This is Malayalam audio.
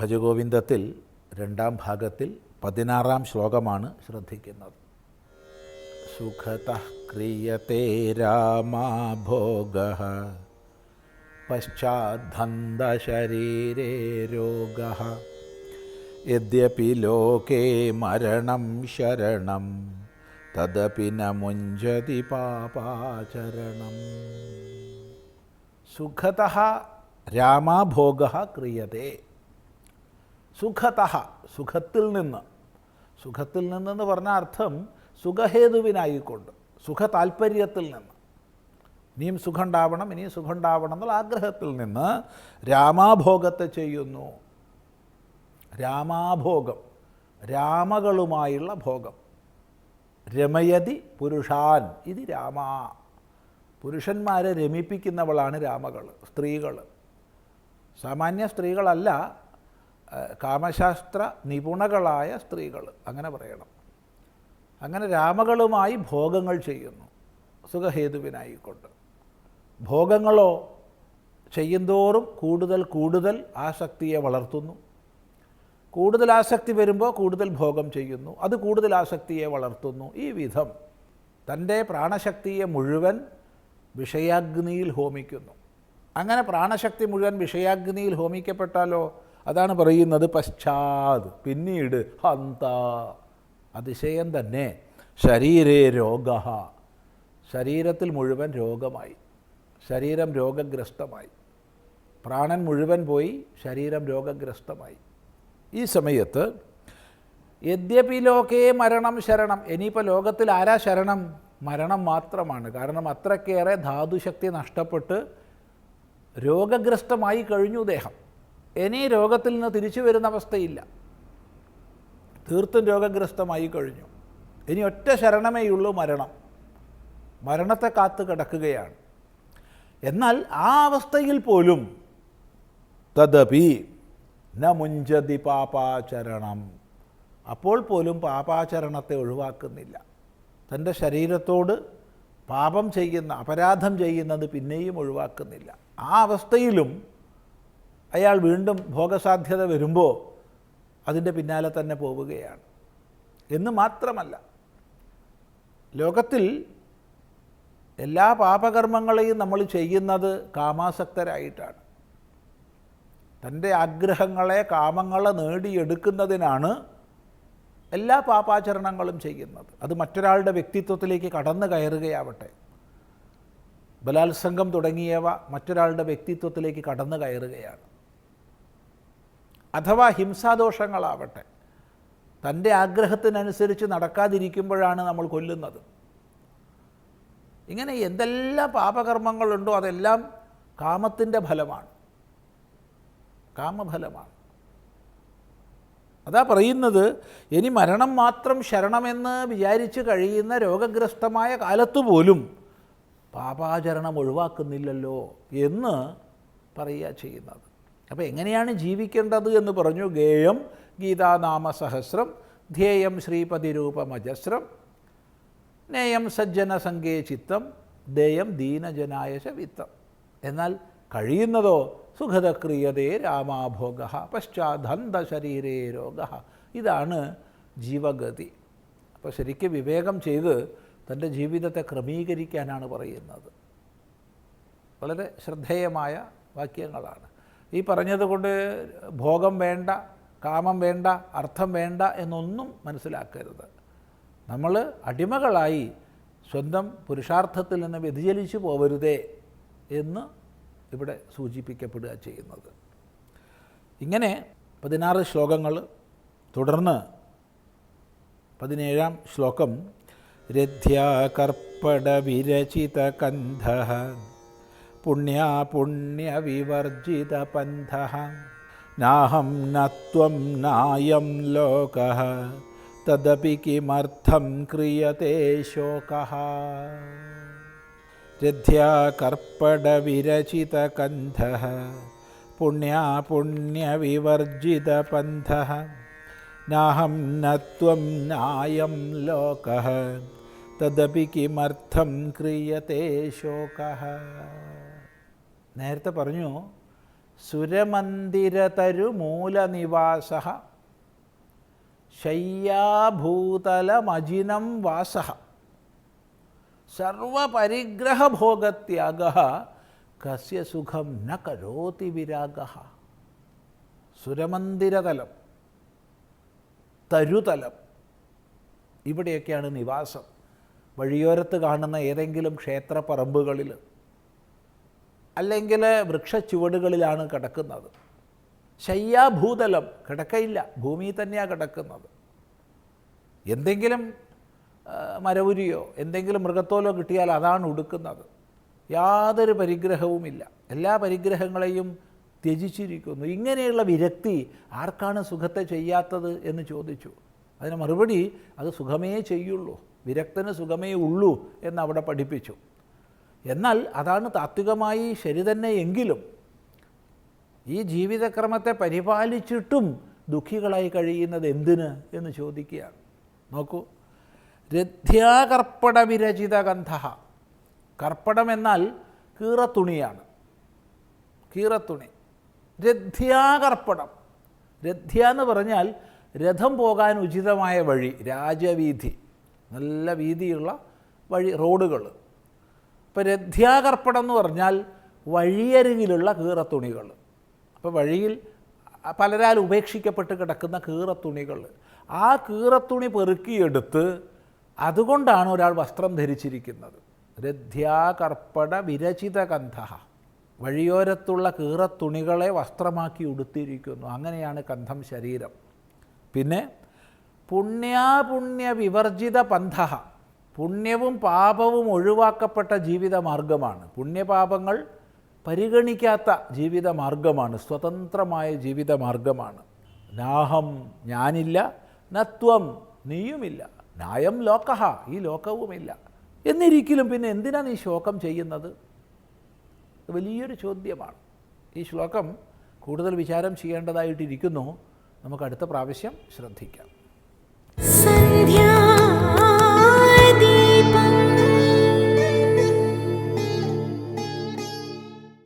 ഭജഗോവിന്ദത്തിൽ രണ്ടാം ഭാഗത്തിൽ പതിനാറാം ശ്ലോകമാണ് ശ്രദ്ധിക്കുന്നത്. സുഖത ക്രിയത്തെ രാമാഭോഗ പശ്ചാദ്ധന്തശരീരേ രോഗ യദ്യപി ലോകേ മരണം ശരണം തദപി ന മുഞ്ചതി പാപാചരണം. സുഖത രാമാഭോഗ ക്രിയതേ. സുഖത സുഖത്തിൽ നിന്ന്. സുഖത്തിൽ നിന്നെന്ന് പറഞ്ഞ അർത്ഥം സുഖഹേതുവിനായിക്കൊണ്ട് സുഖ താല്പര്യത്തിൽ നിന്ന്. ഇനിയും സുഖം ഉണ്ടാവണം ഇനിയും സുഖം ഉണ്ടാവണം എന്നുള്ള ആഗ്രഹത്തിൽ നിന്ന് രാമാഭോഗത്തെ ചെയ്യുന്നു. രാമാഭോഗം രാമകളുമായുള്ള ഭോഗം. രമയതി പുരുഷാൻ ഇത് രാമ. പുരുഷന്മാരെ രമിപ്പിക്കുന്നവളാണ് രാമകൾ സ്ത്രീകൾ സാമാന്യ സ്ത്രീകളല്ല കാമശാസ്ത്ര നിപുണകളായ സ്ത്രീകൾ അങ്ങനെ പറയണം. അങ്ങനെ രാമകളുമായി ഭോഗങ്ങൾ ചെയ്യുന്നു. സുഖഹേതുവിനായിക്കൊണ്ട്. ഭോഗങ്ങളോ ചെയ്യുന്തോറും കൂടുതൽ കൂടുതൽ ആസക്തിയെ വളർത്തുന്നു. കൂടുതൽ ആസക്തി വരുമ്പോൾ കൂടുതൽ ഭോഗം ചെയ്യുന്നു. അത് കൂടുതൽ ആസക്തിയെ വളർത്തുന്നു. ഈ വിധം തന്റെ പ്രാണശക്തിയെ മുഴുവൻ വിഷയാഗ്നിയിൽ ഹോമിക്കുന്നു. അങ്ങനെ പ്രാണശക്തി മുഴുവൻ വിഷയാഗ്നിയിൽ ഹോമിക്കപ്പെട്ടാലോ? അതാണ് പറയുന്നത് പശ്ചാത് പിന്നീട് ഹന്ത അതിശയം തന്നെ. ശരീരേ രോഗ ശരീരത്തിൽ മുഴുവൻ രോഗമായി ശരീരം രോഗഗ്രസ്തമായി. പ്രാണൻ മുഴുവൻ പോയി ശരീരം രോഗഗ്രസ്തമായി. ഈ സമയത്ത് യദ്യപി ലോകേ മരണം ശരണം ഇനിയിപ്പോൾ ലോകത്തിൽ ആരാ ശരണം? മരണം മാത്രമാണ്. കാരണം അത്രക്കേറെ ധാതുശക്തി നഷ്ടപ്പെട്ട് രോഗഗ്രസ്തമായി കഴിഞ്ഞു ദേഹം. ഇനി രോഗത്തിൽ നിന്ന് തിരിച്ചു വരുന്ന അവസ്ഥയില്ല. തീർത്തും രോഗഗ്രസ്തമായി കഴിഞ്ഞു. ഇനി ഒറ്റ ശരണമേയുള്ളൂ മരണം. മരണത്തെ കാത്തു കിടക്കുകയാണ്. എന്നാൽ ആ അവസ്ഥയിൽ പോലും തദപി ന മുഞ്ചതി പാപാചരണം. അപ്പോൾ പോലും പാപാചരണത്തെ ഒഴിവാക്കുന്നില്ല. തന്റെ ശരീരത്തോട് പാപം ചെയ്യുന്ന അപരാധം ചെയ്യുന്നത് പിന്നെയും ഒഴിവാക്കുന്നില്ല. ആ അവസ്ഥയിലും അയാൾ വീണ്ടും ഭോഗസാധ്യത വരുമ്പോൾ അതിന്റെ പിന്നാലെ തന്നെ പോവുകയാണ്. എന്ന് മാത്രമല്ല ലോകത്തിൽ എല്ലാ പാപകർമ്മങ്ങളെയും നമ്മൾ ചെയ്യുന്നത് കാമാസക്തരായിട്ടാണ്. തന്റെ ആഗ്രഹങ്ങളെ കാമങ്ങളെ നേടിയെടുക്കുന്നതിനാണ് എല്ലാ പാപാചരണങ്ങളും ചെയ്യുന്നത്. അത് മറ്റൊരാളുടെ വ്യക്തിത്വത്തിലേക്ക് കടന്നു കയറുകയാവട്ടെ. ബലാത്സംഗം തുടങ്ങിയവ മറ്റൊരാളുടെ വ്യക്തിത്വത്തിലേക്ക് കടന്നു കയറുകയാണ്. അഥവാ ഹിംസാദോഷങ്ങളാവട്ടെ തന്റെ ആഗ്രഹത്തിനനുസരിച്ച് നടക്കാതിരിക്കുമ്പോഴാണ് നമ്മൾ കൊല്ലുന്നത്. ഇങ്ങനെ എന്തെല്ലാം പാപകർമ്മങ്ങളുണ്ടോ അതെല്ലാം കാമത്തിന്റെ ഫലമാണ്. കാമഫലമാണ്. അതാ പറയുന്നത് ഇനി മരണം മാത്രം ശരണമെന്ന് വിചാരിച്ച് കഴിയുന്ന രോഗഗ്രസ്തമായ കാലത്തു പോലും പാപാചരണം ഒഴിവാക്കുന്നില്ലല്ലോ എന്ന് പറയുക ചെയ്യുന്നത്. അപ്പോൾ എങ്ങനെയാണ് ജീവിക്കേണ്ടത് എന്ന് പറഞ്ഞു ഗേയം ഗീതാനാമസഹസ്രം ധ്യേയം ശ്രീപതിരൂപമജസ്രം നേയം സജ്ജന സംഗേ ചിത്തം ദേയം ദീനജനായ വിത്തം എന്നാൽ കഴിയുന്നതോ? സുഖതക്രിയതേ രാമാഭോഗ പശ്ചാത്തന്ത ശരീരേ രോഗ. ഇതാണ് ജീവഗതി. അപ്പോൾ ശരിക്കും വിവേകം ചെയ്ത് തന്റെ ജീവിതത്തെ ക്രമീകരിക്കാനാണ് പറയുന്നത്. വളരെ ശ്രദ്ധേയമായ വാക്യങ്ങളാണ്. ഈ പറഞ്ഞതുകൊണ്ട് ഭോഗം വേണ്ട കാമം വേണ്ട അർത്ഥം വേണ്ട എന്നൊന്നും മനസ്സിലാക്കരുത്. നമ്മൾ അടിമകളായി സ്വന്തം പുരുഷാർത്ഥത്തിൽ നിന്ന് വ്യതിചലിച്ചു പോവരുതേ എന്ന് ഇവിടെ സൂചിപ്പിക്കപ്പെടുക ചെയ്യുന്നത്. ഇങ്ങനെ പതിനാറ് ശ്ലോകങ്ങൾ തുടർന്ന് പതിനേഴാം ശ്ലോകം രഥ്യാകർപ്പടവിരചിതകന്ധ പുണ്യാപുണ്യവിവർജിതപന്ഥ നാഹം നത്വം നായം ലോക തദപി കിമർത്ഥം ക്രിയത്തെ ശോക രഥ്യാകർപ്പടവിരചിതകന്ധ പുണ്യാപുണ്യവിവർജിതപന്ഥ നാഹം നത്വം നായം ലോക തദപി കിമർത്ഥം ക്രിയത്തെ ശോക നേരത്തെ പറഞ്ഞു സുരമന്ദിരതരുമൂലനിവാസ ശയ്യാഭൂതലമജിനം വാസ സർവപരിഗ്രഹഭോഗത്യാഗ കസ്യ സുഖം ന കരോതി വിരാഗ സുരമന്ദിരതലം തരുതലം ഇവിടെയൊക്കെയാണ് നിവാസം. വഴിയോരത്ത് കാണുന്ന ഏതെങ്കിലും ക്ഷേത്രപ്പറമ്പുകളിൽ അല്ലെങ്കിൽ വൃക്ഷച്ചുവടുകളിലാണ് കിടക്കുന്നത്. ശയ്യാഭൂതലം കിടക്കയില്ല. ഭൂമിയിൽ തന്നെയാണ് കിടക്കുന്നത്. എന്തെങ്കിലും മരവുരിയോ എന്തെങ്കിലും മൃഗത്തോലോ കിട്ടിയാൽ അതാണ് ഉടുക്കുന്നത്. യാതൊരു പരിഗ്രഹവുമില്ല. എല്ലാ പരിഗ്രഹങ്ങളെയും ത്യജിച്ചിരിക്കുന്നു. ഇങ്ങനെയുള്ള വിരക്തി ആർക്കാണ് സുഖത്തെ ചെയ്യാത്തത് എന്ന് ചോദിച്ചു. അതിന് മറുപടി അത് സുഖമേ ചെയ്യുള്ളൂ. വിരക്തന് സുഖമേ ഉള്ളൂ എന്ന് അവിടെ പഠിപ്പിച്ചു. എന്നാൽ അതാണ് താത്വികമായി ശരി തന്നെ എങ്കിലും ഈ ജീവിതക്രമത്തെ പരിപാലിച്ചിട്ടും ദുഃഖികളായി കഴിയുന്നത് എന്തിന് എന്ന് ചോദിക്കുകയാണ്. നോക്കൂ രഥ്യാകർപ്പട വിരചിത ഗന്ധ കർപ്പടം എന്നാൽ കീറത്തുണിയാണ്. കീറത്തുണി. രഥ്യാകർപ്പടം രഥ്യ എന്ന് പറഞ്ഞാൽ രഥം പോകാൻ ഉചിതമായ വഴി രാജവീഥി നല്ല വീതിയുള്ള വഴി റോഡുകൾ. ഇപ്പോൾ രഥ്യാകർപ്പണം എന്ന് പറഞ്ഞാൽ വഴിയരികിലുള്ള കീറത്തുണികൾ. അപ്പോൾ വഴിയിൽ പലരാൽ ഉപേക്ഷിക്കപ്പെട്ട് കിടക്കുന്ന കീറത്തുണികൾ. ആ കീറത്തുണി പെറുക്കിയെടുത്ത് അതുകൊണ്ടാണ് ഒരാൾ വസ്ത്രം ധരിച്ചിരിക്കുന്നത്. രഥ്യാകർപ്പട വിരചിത കന്ധ വഴിയോരത്തുള്ള കീറത്തുണികളെ വസ്ത്രമാക്കി ഉടുത്തിരിക്കുന്നു. അങ്ങനെയാണ് കന്ധം ശരീരം. പിന്നെ പുണ്യാപുണ്യ വിവർജിത പന്ഥ. പുണ്യവും പാപവും ഒഴിവാക്കപ്പെട്ട ജീവിത മാർഗമാണ് പുണ്യപാപങ്ങൾ പരിഗണിക്കാത്ത ജീവിത മാർഗമാണ് സ്വതന്ത്രമായ ജീവിത മാർഗമാണ് നാഹം ഞാനില്ല നത്വം നീയുമില്ല ന്യായം ലോകഹ ഈ ലോകവുമില്ല. എന്നിരിക്കലും പിന്നെ എന്തിനാ നീ ശോകം ചെയ്യുന്നത്? വലിയൊരു ചോദ്യമാണ്. ഈ ശ്ലോകം കൂടുതൽ വിചാരം ചെയ്യേണ്ടതായിട്ടിരിക്കുന്നു. നമുക്ക് അടുത്ത പ്രാവശ്യം ശ്രദ്ധിക്കാം.